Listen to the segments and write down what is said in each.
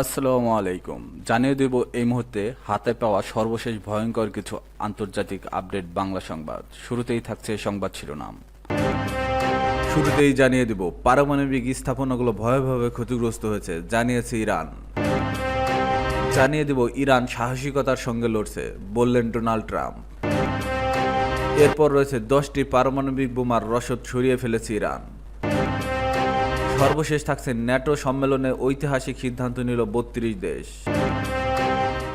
আসসালামু আলাইকুম। জানিয়ে দেব এই মুহূর্তে হাতে পাওয়া সর্বশেষ ভয়ঙ্কর কিছু আন্তর্জাতিক আপডেট বাংলা সংবাদ। শুরুতেই থাকছে সংবাদ শিরোনাম। শুরুতেই জানিয়ে দেব, পারমাণবিক স্থাপনাগুলো ভয়াবহভাবে ক্ষতিগ্রস্ত হয়েছে, জানিয়েছে ইরান। জানিয়ে দেব, ইরান সাহসিকতার সঙ্গে লড়ছে, বললেন ডোনাল্ড ট্রাম্প। এরপর রয়েছে দশটি পারমাণবিক বোমার রসদ সরিয়ে ফেলেছে ইরান। সর্বশেষ থাকছে ন্যাটো সম্মেলনে ঐতিহাসিক সিদ্ধান্ত নিল বত্রিশ দেশ।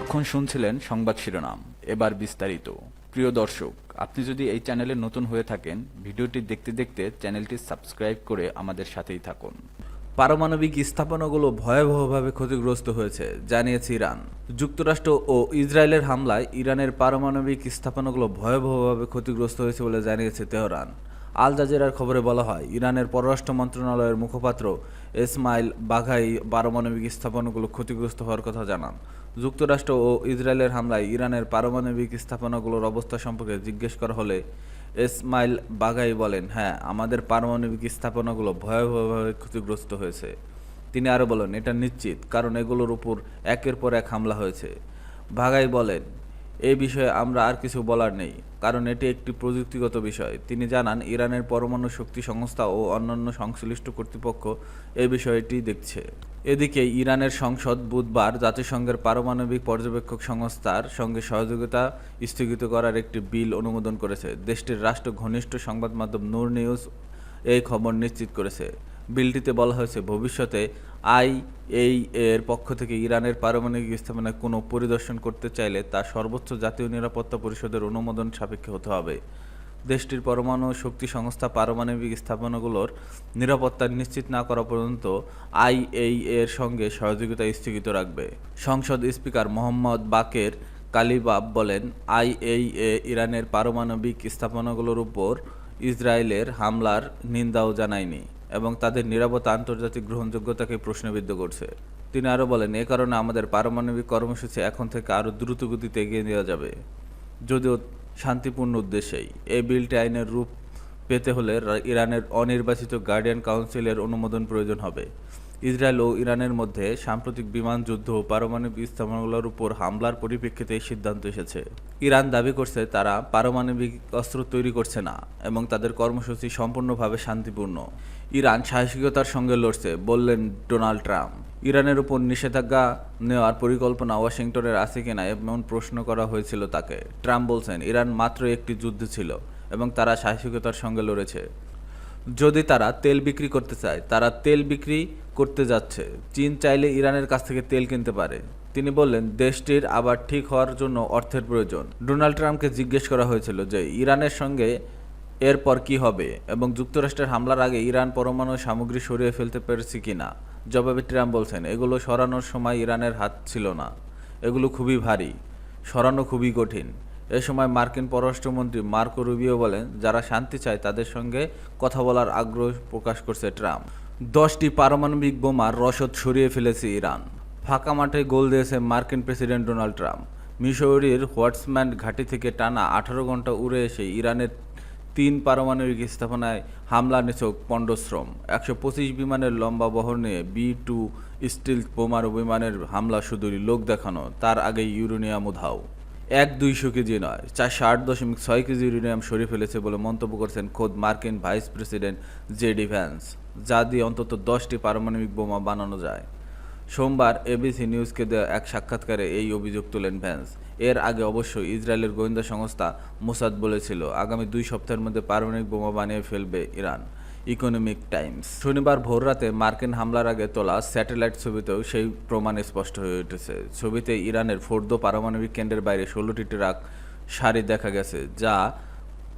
এখন শুনছিলেন সংবাদ শিরোনাম। এবার বিস্তারিত। প্রিয় দর্শক, আপনি যদি এই চ্যানেলে নতুন হয়ে থাকেন, ভিডিওটি দেখতে দেখতে চ্যানেলটি সাবস্ক্রাইব করে আমাদের সাথেই থাকুন। পারমাণবিক স্থাপনাগুলো ভয়াবহভাবে ক্ষতিগ্রস্ত হয়েছে, জানিয়েছে ইরান। যুক্তরাষ্ট্র ও ইসরায়েলের হামলায় ইরানের পারমাণবিক স্থাপনাগুলো ভয়াবহভাবে ক্ষতিগ্রস্ত হয়েছে বলে জানিয়েছে তেহরান। আল জাজিরার খবরে বলা হয়, ইরানের পররাষ্ট্র মন্ত্রণালয়ের মুখপাত্র ইসমাইল বাঘাই পারমাণবিক স্থাপনাগুলো ক্ষতিগ্রস্ত হওয়ার কথা জানান। যুক্তরাষ্ট্র ও ইসরায়েলের হামলায় ইরানের পারমাণবিক স্থাপনাগুলোর অবস্থা সম্পর্কে জিজ্ঞেস করা হলে ইসমাইল বাঘাই বলেন হ্যাঁ আমাদের পারমাণবিক স্থাপনাগুলো ভয়াবহভাবে ক্ষতিগ্রস্ত হয়েছে। তিনি আরও বলেন, এটা নিশ্চিত, কারণ এগুলোর উপর একের পর এক হামলা হয়েছে। ভাগাই বলেন এই বিষয়ে আমরা আর কিছু বলার নেই, কারণ এটি একটি প্রযুক্তিগত বিষয়। তিনি জানান, ইরানের পরমাণু শক্তি সংস্থা ও অন্যান্য সংশ্লিষ্ট কর্তৃপক্ষ এই বিষয়টি দেখছে। এদিকে, ইরানের সংসদ বুধবার জাতিসংঘের পারমাণবিক পর্যবেক্ষক সংস্থার সঙ্গে সহযোগিতা স্থগিত করার একটি বিল অনুমোদন করেছে। দেশটির রাষ্ট্র ঘনিষ্ঠ সংবাদ মাধ্যম নূর নিউজ এই খবর নিশ্চিত করেছে। বিলটিতে বলা হয়েছে, ভবিষ্যতে আই এই এর পক্ষ থেকে ইরানের পারমাণবিক স্থাপনায় কোনো পরিদর্শন করতে চাইলে তা সর্বোচ্চ জাতীয় নিরাপত্তা পরিষদের অনুমোদন সাপেক্ষে হতে হবে। দেশটির পরমাণু শক্তি সংস্থা পারমাণবিক স্থাপনাগুলোর নিরাপত্তা নিশ্চিত না করা পর্যন্ত আইএই এর সঙ্গে সহযোগিতা স্থগিত রাখবে। সংসদ স্পিকার মোহাম্মদ বাকের কালিবাব বলেন, আইএইএ ইরানের পারমাণবিক স্থাপনাগুলোর উপর ইসরায়েলের হামলার নিন্দাও জানায়নি। এবং তাদের নিরাপত্তা আন্তর্জাতিক গ্রহণযোগ্যতাকে প্রশ্নবিদ্ধ করছে। তিনি আরও বলেন, এ কারণে আমাদের পারমাণবিক কর্মসূচি এখন থেকে আরও দ্রুত গতিতে এগিয়ে নেওয়া যাবে। যদিও শান্তিপূর্ণ উদ্দেশ্যেই। এই বিলটি আইনের রূপ পেতে হলে ইরানের অনির্বাচিত গার্ডিয়ান কাউন্সিলের অনুমোদন প্রয়োজন হবে। ইসরায়েল ও ইরানের মধ্যে সাম্প্রতিক বিমান যুদ্ধ ও পারমাণবিক স্থাপনাগুলোর উপর হামলার পরিপ্রেক্ষিতে এই সিদ্ধান্ত এসেছে। ইরান দাবি করছে, তারা পারমাণবিক অস্ত্র তৈরি করছে না এবং তাদের কর্মসূচি সম্পূর্ণভাবে শান্তিপূর্ণ। ইরান সাহসিকতার সঙ্গে লড়ছে, বললেন ডোনাল্ড ট্রাম্প। ইরানের উপর নিষেধাজ্ঞা নেওয়ার পরিকল্পনা ওয়াশিংটনের আছে কিনা এমন প্রশ্ন করা হয়েছিল তাকে। ট্রাম্প বলছেন, ইরান মাত্র একটি যুদ্ধ ছিল এবং তারা সাহসিকতার সঙ্গে লড়েছে। যদি তারা তেল বিক্রি করতে চায়, তারা তেল বিক্রি করতে যাচ্ছে। চীন চাইলে ইরানের কাছ থেকে তেল কিনতে পারে। তিনি বললেন, দেশটির আবার ঠিক হওয়ার জন্য অর্থের প্রয়োজন। ডোনাল্ড ট্রাম্পকে জিজ্ঞেস করা হয়েছিল যে, ইরানের সঙ্গে এরপর কি হবে? এবং যুক্তরাষ্ট্রের হামলার আগে ইরান পরমাণু সামগ্রী সরিয়ে ফেলতে পেরেছে কিনা জবাবে ট্রাম্প বলছেন, এগুলো সরানোর সময় ইরানের হাত ছিল না। এগুলো খুবই ভারী। সরানো খুবই কঠিন। এ সময় মার্কিন পররাষ্ট্রমন্ত্রী মার্কো রুবিও বলেন, যারা শান্তি চায় তাদের সঙ্গে কথা বলার আগ্রহ প্রকাশ করছে ট্রাম্প। দশটি পারমাণবিক বোমার রসদ সরিয়ে ফেলেছে ইরান। ফাঁকা মাঠে গোল দিয়েছে মার্কিন প্রেসিডেন্ট ডোনাল্ড ট্রাম্প। মিশরীর হোয়াটসম্যান ঘাঁটি থেকে টানা আঠারো ঘণ্টা উড়ে এসে ইরানের তিন পারমাণবিক স্থাপনায় হামলা নিছক পণ্ডশ্রম। একশো পঁচিশ বিমানের লম্বা বহর নিয়ে বি টু স্টিল বোমার বিমানের হামলা শুধুই লোক দেখানো, তার আগে ইউরেনিয়াম উধাও। এক দুইশো কেজি নয়, চারশো আট দশমিক ছয় কেজি ইউরেনিয়াম সরিয়ে ফেলেছে বলে মন্তব্য করেছেন খোদ মার্কিন ভাইস প্রেসিডেন্ট জে ভ্যান্স, যা দিয়ে অন্তত দশটি পারমাণবিক বোমা বানানো যায়। সোমবার এবিসি নিউজকে দেওয়া এক সাক্ষাৎকারে এই অভিযোগ তোলেন ভ্যান্স। এর আগে অবশ্য ইসরায়েলের গোয়েন্দা সংস্থা মোসাদ বলেছিল, আগামী দুই সপ্তাহের মধ্যে পারমাণবিক বোমা বানিয়ে ফেলবে ইরান ইকোনমিক টাইমস শনিবার ভোররাতে মার্কিন হামলার আগে তোলা স্যাটেলাইট ছবিতেও সেই প্রমাণ স্পষ্ট হয়ে উঠেছে। ছবিতে ইরানের ফোর্দো পারমাণবিক কেন্দ্রের বাইরে ষোলোটি ট্রাক সারি দেখা গেছে, যা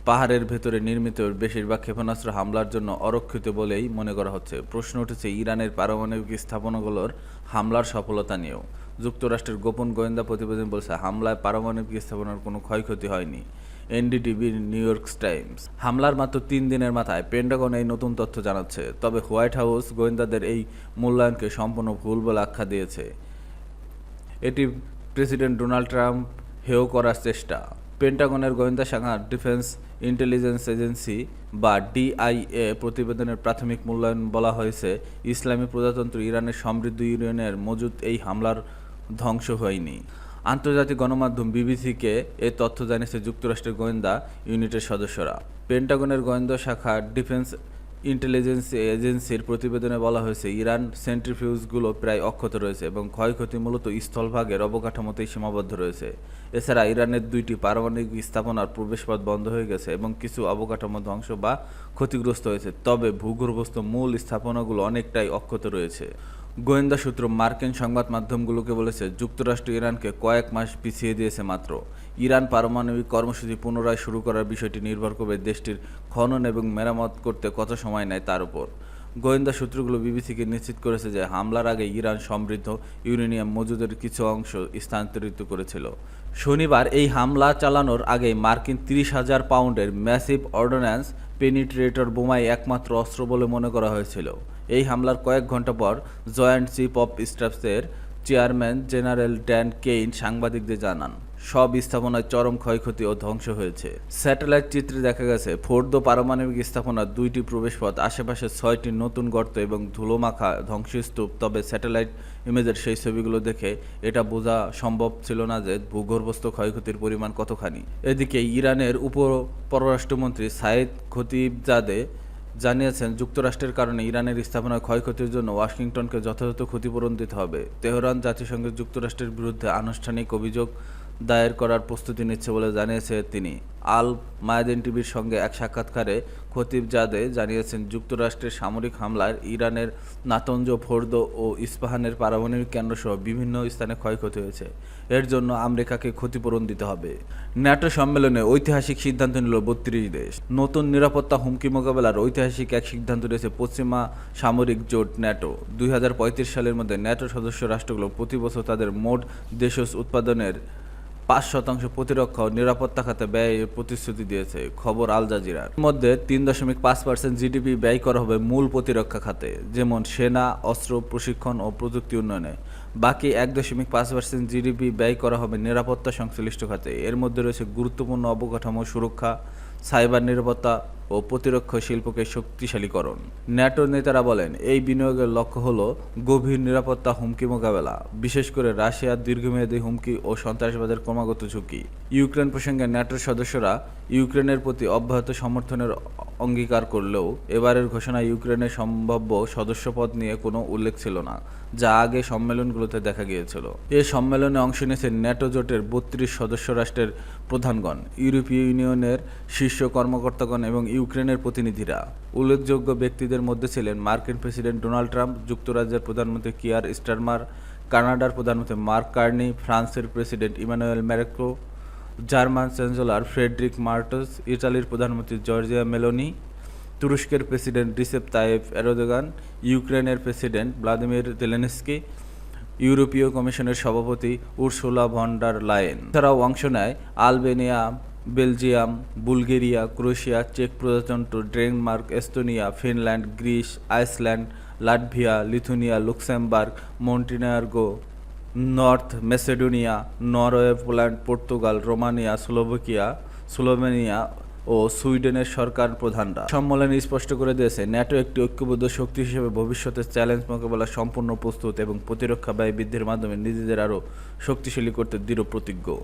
পাহাড়ের ভেতরে নির্মিত বেশিরভাগ ক্ষেপণাস্ত্র হামলার জন্য অরক্ষিত বলেই মনে করা হচ্ছে। প্রশ্ন উঠেছে, ইরানের পারমাণবিক স্থাপনাগুলোর হামলার সফলতা নিয়েও। যুক্তরাষ্ট্রের গোপন গোয়েন্দা প্রতিবেদন বলছে, হামলায় পারমাণবিক স্থাপনার কোনো ক্ষয়ক্ষতি হয়নি। এনডিটিভির নিউ ইয়র্ক টাইমস। হামলার মাত্র তিন দিনের মাথায় পেন্টাগন এই নতুন তথ্য জানাচ্ছে। তবে হোয়াইট হাউস গোয়েন্দাদের এই মূল্যায়নকে সম্পূর্ণ ভুল বলে আখ্যা দিয়েছে। এটি প্রেসিডেন্ট ডোনাল্ড ট্রাম্প হেয় করার চেষ্টা। পেন্টাগনের গোয়েন্দা শাখা ডিফেন্স ইন্টেলিজেন্স এজেন্সি বা ডিআইএ প্রতিবেদনের প্রাথমিক মূল্যায়ন বলা হয়েছে, ইসলামী প্রজাতন্ত্র ইরানের সমৃদ্ধ ইউনিয়নের মজুদ এই হামলার ধ্বংস হয়নি। আন্তর্জাতিক গণমাধ্যম বিবিসিকে এ তথ্য জানিয়েছে যুক্তরাষ্ট্রের গোয়েন্দা ইউনিটের সদস্যরা। পেন্টাগনের গোয়েন্দা শাখা ডিফেন্স ইন্টেলিজেন্স এজেন্সির প্রতিবেদনে বলা হয়েছে, ইরান সেন্ট্রিফিউজগুলো প্রায় অক্ষত রয়েছে এবং ক্ষয়ক্ষতি মূলত স্থলভাগের অবকাঠামোতেই সীমাবদ্ধ রয়েছে। এছাড়া ইরানের দুইটি পারমাণবিক স্থাপনার প্রবেশপথ বন্ধ হয়ে গেছে এবং কিছু অবকাঠামো ধ্বংস বা ক্ষতিগ্রস্ত হয়েছে, তবে ভূগর্ভস্থ মূল স্থাপনাগুলো অনেকটাই অক্ষত রয়েছে। গোয়েন্দা সূত্র মার্কিন সংবাদ মাধ্যমগুলোকে বলেছে, যুক্তরাষ্ট্র ইরানকে কয়েক মাস পিছিয়ে দিয়েছে মাত্র। ইরান পারমাণবিক কর্মসূচি পুনরায় শুরু করার বিষয়টি নির্ভর করবে দেশটির খনন এবং মেরামত করতে কত সময় নেয় তার উপর। গোয়েন্দা সূত্রগুলো বিবিসিকে নিশ্চিত করেছে যে হামলার আগে ইরান সমৃদ্ধ ইউরেনিয়াম মজুদের কিছু অংশ স্থানান্তরিত করেছিল। শনিবার এই হামলা চালানোর আগে মার্কিন তিরিশ হাজার পাউন্ডের ম্যাসিভ অর্ডন্যান্স পেনিট্রেটর বোমাই একমাত্র অস্ত্র বলে মনে করা হয়েছিল। এই হামলার কয়েক ঘণ্টা পর জয়েন্ট চিফ অফ স্টাফসের চেয়ারম্যান জেনারেল ড্যান কেইন সাংবাদিকদের জানান। সব স্থাপনায় চরম ক্ষয়ক্ষতি ও ধ্বংস হয়েছে। স্যাটেলাইট চিত্রে দেখা গেছে, ফোর্দো পারমাণবিক স্থাপনার দুইটি প্রবেশপথ, আশেপাশে ছয়টি নতুন গর্ত এবং ধুলোমাখা ধ্বংসস্তূপ। তবে স্যাটেলাইট ইমেজের সেই ছবিগুলো দেখে এটা বোঝা সম্ভব ছিল না যে ভূগর্ভস্থ ক্ষয়ক্ষতির পরিমাণ কতখানি। এদিকে ইরানের উপ পররাষ্ট্রমন্ত্রী সাইদ খতিবজাদে জানিয়েছেন, যুক্তরাষ্ট্রের কারণে ইরানের স্থাপনার ক্ষয়ক্ষতির জন্য ওয়াশিংটনকে যথাযথ ক্ষতিপূরণ দিতে হবে। তেহরান জাতিসংঘের যুক্তরাষ্ট্রের বিরুদ্ধে আনুষ্ঠানিক অভিযোগ দায়ের করার প্রস্তুতি নিচ্ছে বলে জানিয়েছে তিনি। আল মায়াদিন টিভির সঙ্গে এক সাক্ষাৎকারে খতিব জাদে জানিয়েছেন, যুক্তরাষ্ট্রের সামরিক হামলার ইরানের নাতঞ্জ, ফোর্দ ও ইস্পাহানের পারমাণবিক কেন্দ্রসহ বিভিন্ন স্থানে ক্ষয়ক্ষতি হয়েছে। এর জন্য আমেরিকাকে ক্ষতিপূরণ দিতে হবে। ন্যাটো সম্মেলনে ঐতিহাসিক সিদ্ধান্ত নিল বত্রিশ দেশ। নতুন নিরাপত্তা হুমকি মোকাবেলার ঐতিহাসিক এক সিদ্ধান্ত নিয়েছে পশ্চিমা সামরিক জোট ন্যাটো। দুই হাজার পঁয়ত্রিশ সালের মধ্যে ন্যাটো সদস্য রাষ্ট্রগুলো প্রতি বছর তাদের মোট দেশজ উৎপাদনের পাঁচ শতাংশ প্রতিরক্ষা ও নিরাপত্তা খাতে ব্যয়ের প্রতিশ্রুতি দিয়েছে খবর আল জাজিরার। মধ্যে তিন দশমিক পাঁচ পার্সেন্ট জিডিপি ব্যয় করা হবে মূল প্রতিরক্ষা খাতে, যেমন সেনা, অস্ত্র, প্রশিক্ষণ ও প্রযুক্তি উন্নয়নে। বাকি এক দশমিক পাঁচ পার্সেন্ট জিডিপি ব্যয় করা হবে নিরাপত্তা সংশ্লিষ্ট খাতে। এর মধ্যে রয়েছে গুরুত্বপূর্ণ অবকাঠামো সুরক্ষা, সাইবার নিরাপত্তা ও প্রতিরক্ষা শিল্পকে শক্তিশালীকরণ। ন্যাটোর নেতারা বলেন, এই বিনিয়োগের লক্ষ্য হল গভীর নিরাপত্তা হুমকি মোকাবেলা, বিশেষ করে রাশিয়ার দীর্ঘমেয়াদী হুমকি ও সন্ত্রাসবাদের ক্রমাগত ঝুঁকি। ইউক্রেন প্রসঙ্গে ন্যাটোর সদস্যরা ইউক্রেনের প্রতি অব্যাহত সমর্থনের অঙ্গীকার করলেও এবারের ঘোষণায় ইউক্রেনের সম্ভাব্য সদস্যপদ নিয়ে কোনো উল্লেখ ছিল না, যা আগে সম্মেলনগুলোতে দেখা গিয়েছিল। এ সম্মেলনে অংশ নিয়েছেন ন্যাটো জোটের বত্রিশ সদস্য রাষ্ট্রের প্রধানগণ, ইউরোপীয় ইউনিয়নের শীর্ষ কর্মকর্তাগণ এবং ইউক্রেনের প্রতিনিধিরা। উল্লেখযোগ্য ব্যক্তিদের মধ্যে ছিলেন মার্কিন প্রেসিডেন্ট ডোনাল্ড ট্রাম্প, যুক্তরাজ্যের প্রধানমন্ত্রী কিয়ার স্টারমার, কানাডার প্রধানমন্ত্রী মার্ক কার্নি, ফ্রান্সের president Emmanuel Macron German chancellor Friedrich Merz ইটালির প্রধানমন্ত্রী জর্জিয়া মেলোনি, তুরস্কের প্রেসিডেন্ট রিসেপ তাইফ এরোদোগান, ইউক্রেনের প্রেসিডেন্ট ভ্লাদিমির জেলেনস্কি, ইউরোপীয় কমিশনের সভাপতি উর্সুলা ভন্ডার লায়েন। এছাড়াও অংশ নেয় আলবেনিয়া, বেলজিয়াম, বুলগেরিয়া, ক্রোয়েশিয়া, চেক প্রজাতন্ত্র, Denmark, Estonia, Finland, Greece, Iceland, Latvia, Lithuania, Luxembourg, Montenegro North Macedonia Norway Poland Portugal, Romania, Slovakia, Slovenia ও সুইডেনের সরকার প্রধানরা। সম্মেলনে স্পষ্ট করে দিয়েছে, ন্যাটো একটি ঐক্যবদ্ধ শক্তি হিসেবে ভবিষ্যতের চ্যালেঞ্জ মোকাবেলা সম্পূর্ণ প্রস্তুত এবং প্রতিরক্ষা ব্যয় বৃদ্ধির মাধ্যমে নিজেদের আরও শক্তিশালী করতে দৃঢ় প্রতিজ্ঞ